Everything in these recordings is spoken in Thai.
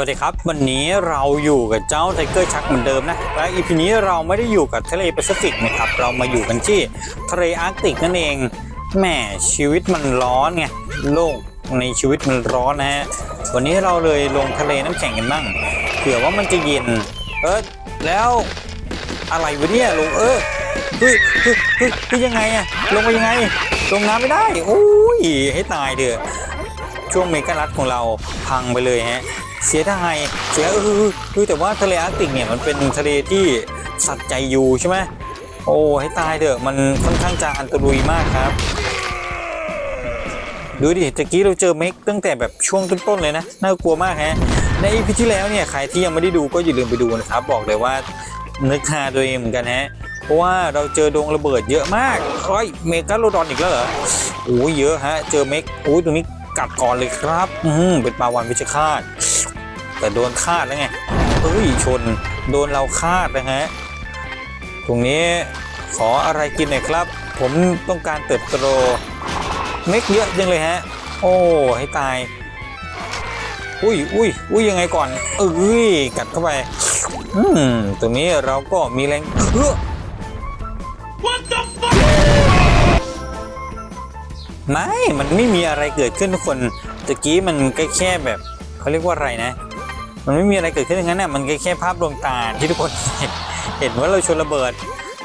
วัสดีครับ วันนี้เราอยู่กับเจ้าไทเกอร์ชักเหมือนเดิมนะ และอีพีนี้เราไม่ได้อยู่กับทะเลแปซิฟิกนะครับ เรามาอยู่กันที่ทะเลอาร์กติกนั่นเองแหมชีวิตมันร้อนไงโลกในชีวิตมันร้อนนะฮะวันนี้เราเลยลงทะเลน้ำแข็งกันบ้างเผื่อว่ามันจะเย็น เออแล้วอะไรวะเนี่ยลงเออเฮ้ยเฮ้ยเฮ้ยเฮ้ยยังไงอะลงไปยังไง ลงน้ำไม่ได้โอ้ยให้ตายเถอะช่วงเมกะรัฐของเราพังไปเลยฮะ เสียดายเสียเออคือแต่ว่าทะเลอาร์กติกเนี่ยมันเป็นทะเลที่สัตว์ใจอยู่ใช่ไหมโอ้ให้ตายเถอะมันค่อนข้างจะอันตรายมากครับ ดูดิตะกี้เราเจอเมกตั้งแต่แบบช่วงต้นๆเลยนะน่ากลัวมากฮะในอีพีที่แล้วเนี่ยใครที่ยังไม่ได้ดูก็อย่าลืมไปดูนะครับบอกเลยว่านึกฮาตัวเองเหมือนกันฮะเพราะว่าเราเจอดงระเบิดเยอะมากเฮ้ยเมกาโลดอนอีกแล้วเหรอโอ้ยเยอะฮะเจอเมกโอ้ยตรงนี้กัดก่อนเลยครับ อืมเป็นปลาวานวิชคาต แต่โดนคาดแล้วไงเฮ้ยชนโดนเราคาดนะฮะตรงนี้ขออะไรกินหน่อยครับ ผมต้องการเติบโตเม็กเยอะจังเลยฮะ โอ้ให้ตาย อุ้ยอุ้ยอุ้ยยังไงก่อนเอ้ยกัดเข้าไปอืมตรงนี้เราก็มีแรงเอื้อไม่ มันไม่มีอะไรเกิดขึ้นทุกคนตะกี้มันก็แค่แบบเขาเรียกว่าอะไรนะ มันไม่มีอะไรเกิดขึ้นอย่างนั้นน่ะมันแค่ภาพดวงตาที่ทุกคนเห็นเห็นว่าเราชนระเบิด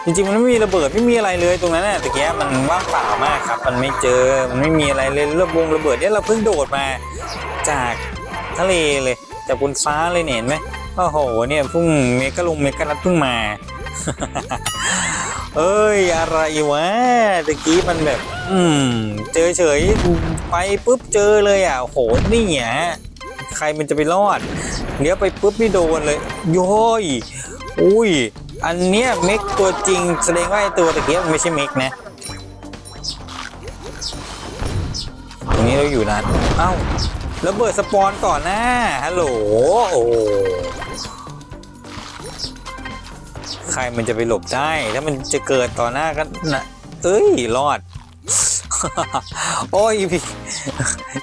จริงๆ มันไม่มีระเบิดไม่มีอะไรเลยตรงนั้นน่ะตะเกียมันว่างเปล่ามากครับ มันไม่เจอมันไม่มีอะไรเลยระบงระเบิดเนี่ยเราเพิ่งโดดมาจากทะเลเลยจากบนฟ้าเลยเนี่ยเห็นไหมโอ้โหเนี่ยเพิ่งเมกะลงเมกะรัดเพิ่งมา เอ้ยอะไรวะตะกี้มันแบบ อืม เจอเฉยไปปุ๊บเจอเลยอะโหนี่อะใครมันจะไปรอด เลี้ยวไปปุ๊บนี่โดนเลยโย้ยอุ้ย อันเนี้ยเมกตัวจริงแสดงว่าไอตัวตะเกียบไม่ใช่เมกนะตรงนี้เราอยู่นานเอ้าระเบิดสปอนก่อนนะฮัลโหลโอ้ใครมันจะไปหลบได้ ถ้ามันจะเกิดต่อหน้ากันนะเอ้ย รอด โอ้ย EP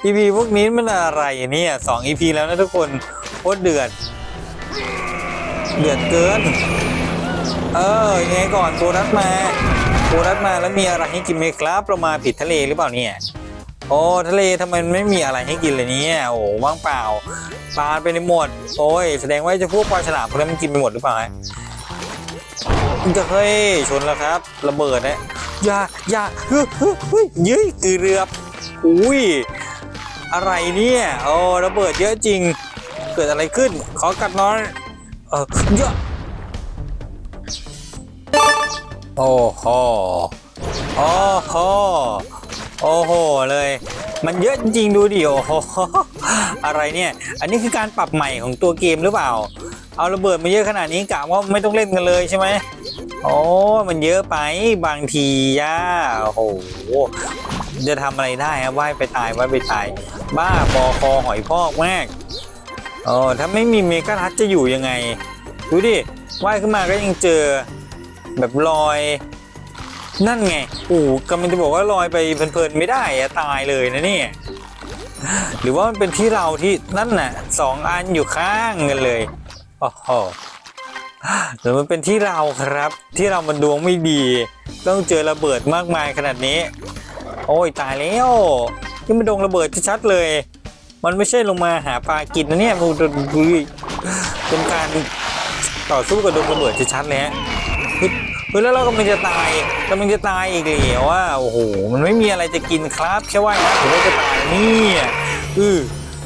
EP พวกนี้มันอะไรเนี่ยสอง EP แล้วนะทุกคน โคตรเดือด เดือดเกิน เออยังไงก่อนโบนัสมาโบนัสมาแล้วมีอะไรให้กินไหมครับเรามาผิดทะเลหรือเปล่าเนี่ยโอ้ทะเลทำไมไม่มีอะไรให้กินเลยเนี่ยโอ้ว่างเปล่าปลาไปในหมด โอ้ยแสดงว่าจะพวกปลาฉลามพวกนั้นมันกินไปหมดหรือเปล่าฮะจะเฮ้ยชนแล้วครับ ระเบิดนะอย่าอย่าเฮ้ยเฮ้ยเฮ้ยยื้ยคือเรืออุ้ยอะไรเนี่ยโอ้ระเบิดเยอะจริง เกิดอะไรขึ้น ขอกัดน้อยเออเยอะโอ้โหโอ้โหโอ้โหเลย มันเยอะจริงดูดิโอ้โหอะไรเนี่ย อันนี้คือการปรับใหม่ของตัวเกมหรือเปล่า เอาระเบิดมาเยอะขนาดนี้กะว่าไม่ต้องเล่นกันเลยใช่ไหมโอ้มันเยอะไปบางทีย่าโอ้โหจะทำอะไรได้ฮะว่ายไปตายว่ายไปตาย บ้าบอคอหอยพอกมาก เออถ้าไม่มีเมกะทัชจะอยู่ยังไง ดูดิว่ายขึ้นมาก็ยังเจอแบบลอย นั่นไงโอ้กำลังจะบอกว่าลอยไปเพลินๆไม่ได้อะตายเลยนะเนี่ยหรือว่ามันเป็นที่เราที่นั่นน่ะสองอันอยู่ข้างกันเลยโอ้โหหรือมันเป็นที่เราครับ ที่เรามันดวงไม่ดี ต้องเจอระเบิดมากมายขนาดนี้ โอ้ยตายแล้วนี่มันดงระเบิดชัดๆเลย มันไม่ใช่ลงมาหาปลากินนะเนี่ยมันเป็นการต่อสู้กับดงระเบิดชัดๆเลยฮะเฮ้ยแล้วเรากำลังจะตายกำลังจะตายอีกแล้วว่าโอ้โห มันไม่มีอะไรจะกินครับแค่ว่ายน้ำถึงได้จะตายนี่ยอือ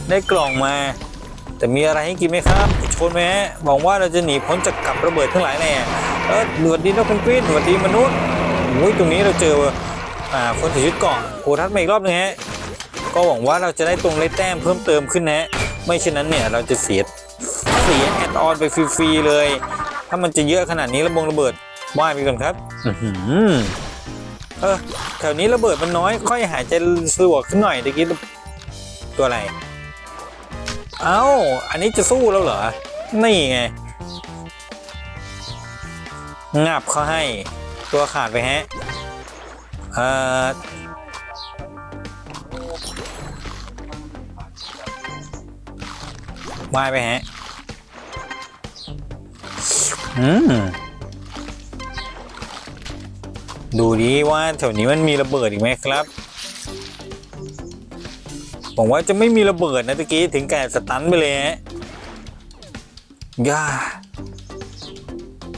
ได้กล่องมา แต่มีอะไรให้กินไหมครับชนไหมฮะหวังว่าเราจะหนีพ้นจากกับระเบิดทั้งหลายแน่เออหนวดดีนกเพนกวินหนวดดีมนุษย์โอ้ยตรงนี้เราเจออ่าคนถือชุดเกาะโคทัศน์มาอีกรอบหนึงฮะ ก็หวังว่าเราจะได้ตรงได้แต้มเพิ่มเติมขึ้นนะ ไม่เช่นนั้นเนี่ยเราจะเสียเสียแอดออนไปฟรีๆเลย ถ้ามันจะเยอะขนาดนี้ระบงระเบิดว่ายไปก่อนครับเออแถวนี้ระเบิดมันน้อย ค่อยหายใจสะดวกขึ้นหน่อยตะกี้ตัวอะไร เอ้า อันนี้จะสู้แล้วเหรอ นี่ไง งับเขาให้ ตัวขาดไปฮะ เอ่อ ว่ายไปฮะ อืม ดูดีว่าแถวนี้มันมีระเบิดอีกไหมครับผมว่าจะไม่มีระเบิดนะตะกี้ถึงแก่สตันไปเลยฮะย่า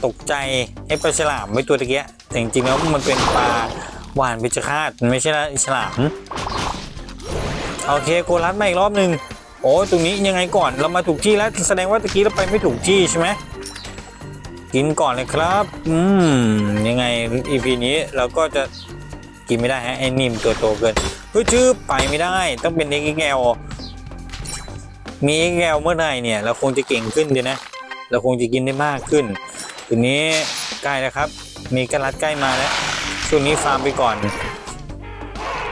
ตกใจไอ้ปลาฉลามไว้ตัวตะเกียแต่จริงๆแล้วมันเป็นปลาหวานพิจคาตมันไม่ใช่ละฉลามโอเคโกลัสมาอีกรอบหนึ่ง โอ้ยตรงนี้ยังไงก่อนเรามาถูกที่แล้วแสดงว่าตะกี้เราไปไม่ถูกที่ใช่ไหมกินก่อนเลยครับ อืมยังไง EP นี้เราก็จะกินไม่ได้ฮะไอ้นิ่มตัวโตเกินเฮ้ยชื่อไปไม่ได้ ต้องเป็น XL มี XL เมื่อไหร่เนี่ย เราคงจะเก่งขึ้นดีนะ เราคงจะกินได้มากขึ้นทีนี้ใกล้แล้วครับ มีกระลัดใกล้มาแล้วช่วงนี้ฟาร์มไปก่อน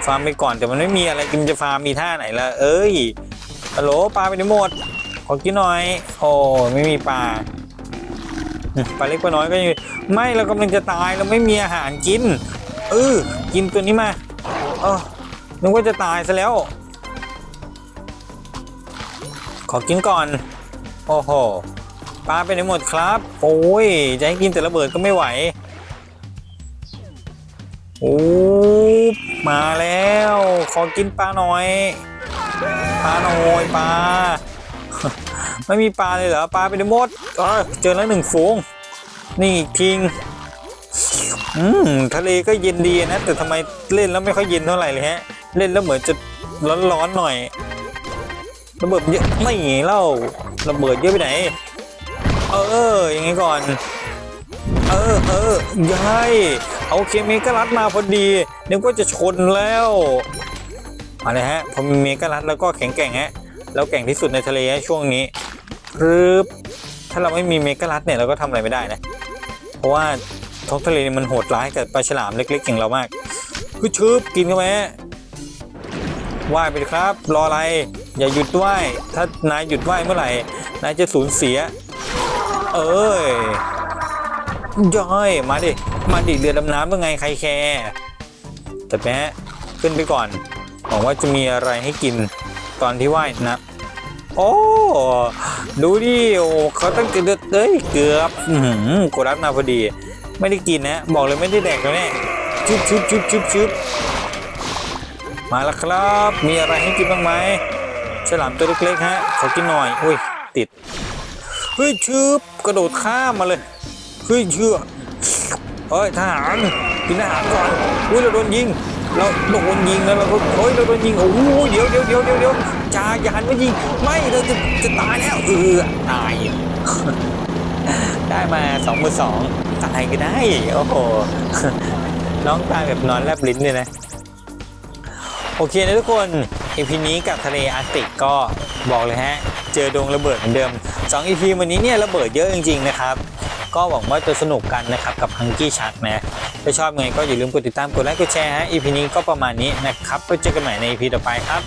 ฟาร์มไปก่อนแต่มันไม่มีอะไรกินจะฟาร์มมีท่าไหนละเอ้ย ฮัลโหลปลาไปไหนหมด ขอกินหน่อย โอ้ไม่มีปลา ปลาเล็กปลาน้อยก็ยังไม่เรากำลังจะตายเราไม่มีอาหารกิน เออ กินตัวนี้มาเออนึกว่าจะตายซะแล้ว ขอกินก่อน โอ้โห ปลาไปไหนหมดครับ โอ้ย จะให้กินแต่ระเบิดก็ไม่ไหว โอ้ มาแล้ว ขอกินปลาหน่อย ปลาหน่อยปลา ไม่มีปลาเลยเหรอ ปลาไปไหนหมดเออเจอแล้วหนึ่งฝูง นี่อีกทิ้งอืมทะเลก็เย็นดีนะ แต่ทำไมเล่นแล้วไม่ค่อยเย็นเท่าไหร่เลยฮะ เล่นแล้วเหมือนจะร้อนๆหน่อย ระเบิดเยอะไม่เล่าระเบิดเยอะไปไหน เอออย่างงี้ก่อน เออเออย้ายเอาเคเมกะรัดมาพอดีนึกว่าจะชนแล้ว มาเลยฮะพอมีเมกะรัดแล้วก็แข็งแกร่งฮะแล้วแกร่งที่สุดในทะเลฮะช่วงนี้รึบถ้าเราไม่มีเมกะรัดเนี่ยเราก็ทำอะไรไม่ได้นะ เพราะว่าท้องทะเลมันโหดร้ายกับปลาฉลามเล็กๆอย่างเรามากคือชืบกินเข้าไปฮะว่ายไปครับ รออะไรอย่าหยุดว่ายถ้านายหยุดว่ายเมื่อไหร่นายจะสูญเสีย เอ้ยย่อยมาดิมาดิเรือดำน้ำเป็นไงใครแคร์แต่แม้ขึ้นไปก่อน หวังว่าจะมีอะไรให้กินตอนที่ว่ายนะ โอ้ ดูดิโอ้เขาตั้งแต่เดือดเอ้ยเกือบอือหือโกรัสมาพอดี ไม่ได้กินนะ บอกเลยไม่ได้แดกแล้วแน่ยชุบชุบชุบชุบชุบมาแล้วครับ มีอะไรให้กินบ้างไหมฉลามตัวเล็กๆฮะ ขอกินหน่อย อุ้ย ติด เฮ้ยชืบกระโดดข้ามมาเลย เฮ้ยเชื่อเฮ้ยทหารกินอาหารก่อน อุ้ยเราโดนยิง เราโดนยิงแล้วเราก็เฮ้ยเราโดนยิงโอ้โหเดี๋ยวเดี๋ยวเดี๋ยวเดี๋ยวเดี๋ยวจ่าอย่าหันมายิงไม่เราจะจะตายแล้วเออตาย ได้มาสองมือสองตายก็ได้โอ้โหน้องตายแบบนอนแลบลิ้นเลยนะโอเคนะทุกคน EP นี้กับทะเลอาร์กติกก็บอกเลยฮะ เจอดวงระเบิดเหมือนเดิม2 EP วันนี้เนี่ยระเบิดเยอะจริงๆนะครับ ก็หวังว่าจะสนุกกันนะครับกับฮังกี้ชาร์ตนะถ้าชอบไงก็อย่าลืมกดติดตามกดไลค์กดแชร์ฮะอีพีนี้ก็ประมาณนี้นะครับไปเจอกันใหม่ในอีพีต่อไปครับ